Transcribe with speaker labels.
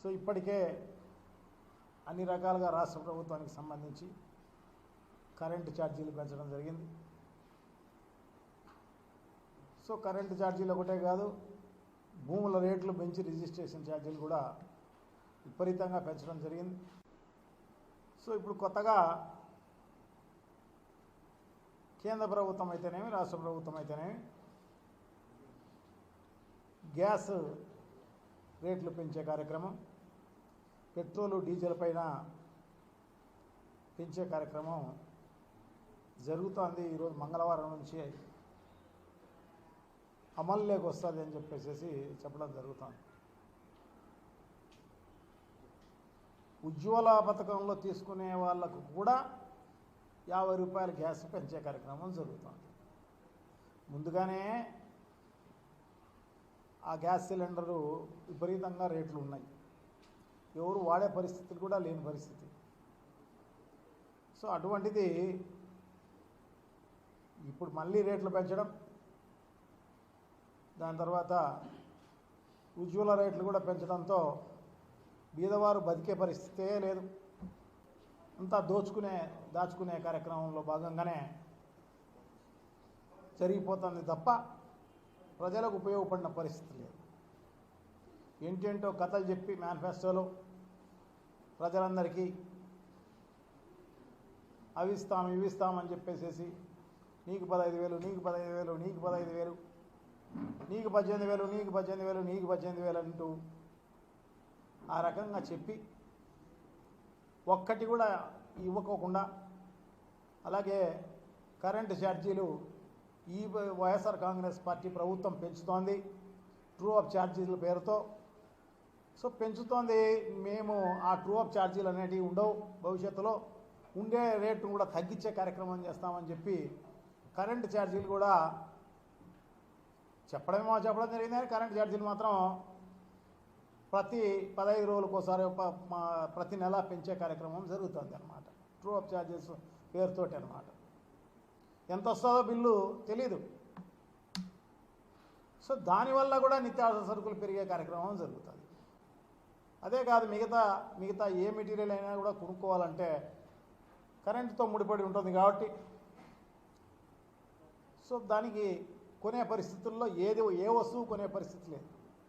Speaker 1: So ఇప్పటికే అన్ని రకాలుగా రాష్ట్ర ప్రభుత్వానికి సంబంధించి కరెంటు ఛార్జీలు పెంచడం జరిగింది. సో కరెంటు ఛార్జీలు ఒకటే కాదు భూముల రేట్లు పెంచి రిజిస్ట్రేషన్ ఛార్జీలు కూడా విపరీతంగా పెంచడం జరిగింది. సో ఇప్పుడు కొత్తగా కేంద్ర ప్రభుత్వం అయితేనేమి రాష్ట్ర ప్రభుత్వం అయితేనేమి గ్యాస్ రేట్లు పెంచే కార్యక్రమం పెట్రోలు డీజిల్ పైన పెంచే కార్యక్రమం జరుగుతోంది ఈరోజు మంగళవారం నుంచి. అమల్లోకి వస్తుంది అని చెప్పేసి చెప్పడం జరుగుతుంది. ఉజ్వల పథకంలో తీసుకునే వాళ్ళకు కూడా యాభై రూపాయల గ్యాస్ పెంచే కార్యక్రమం జరుగుతుంది. ముందుగానే ఆ గ్యాస్ సిలిండరు విపరీతంగా రేట్లు ఉన్నాయి. ఎవరు వాడే పరిస్థితులు కూడా లేని పరిస్థితి. సో అటువంటిది ఇప్పుడు మళ్ళీ రేట్లు పెంచడం దాని తర్వాత ఉజ్వల రేట్లు కూడా పెంచడంతో బీదవారు బతికే పరిస్థితే లేదు. అంతా దోచుకునే దాచుకునే కార్యక్రమంలో భాగంగానే జరిగిపోతుంది తప్ప ప్రజలకు ఉపయోగపడిన పరిస్థితి లేదు. ఏంటేంటో కథలు చెప్పి మేనిఫెస్టోలో ప్రజలందరికీ అవి ఇస్తాం ఇవి ఇస్తామని చెప్పేసేసి నీకు పదహైదు వేలు నీకు పదహైదు వేలు నీకు పదహైదు వేలు నీకు పద్దెనిమిది వేలు నీకు పద్దెనిమిది వేలు నీకు పద్దెనిమిది వేలు అంటూ ఆ రకంగా చెప్పి ఒక్కటి కూడా ఇవ్వకోకుండా అలాగే కరెంటు ఛార్జీలు ఈ వైఎస్ఆర్ కాంగ్రెస్ పార్టీ ప్రభుత్వం పెంచుతోంది. ట్రూ అప్ ఛార్జీల పేరుతో సో పెంచుతోంది. మేము ఆ ట్రూ అప్ ఛార్జీలు అనేటివి ఉండవు భవిష్యత్తులో. ఉండే రేటు కూడా తగ్గించే కార్యక్రమం చేస్తామని చెప్పి కరెంట్ ఛార్జీలు కూడా చెప్పడమేమో చెప్పడం జరిగింది. కానీ కరెంట్ ఛార్జీలు మాత్రం ప్రతి పదహైదు రోజులకోసారి ఒకసారి ప్రతి నెల పెంచే కార్యక్రమం జరుగుతుంది అనమాట ట్రూ అప్ ఛార్జెస్ పేరుతోటి అనమాట ఎంత వస్తుందో బిల్లు తెలీదు. సో దానివల్ల కూడా నిత్యావసర సరుకులు పెరిగే కార్యక్రమం జరుగుతుంది. అదే కాదు మిగతా మిగతా ఏ మెటీరియల్ అయినా కూడా కొనుక్కోవాలంటే కరెంటుతో ముడిపడి ఉంటుంది కాబట్టి. సో దానికి కొనే పరిస్థితుల్లో ఏది ఏ వస్తువు కొనే పరిస్థితి లేదు.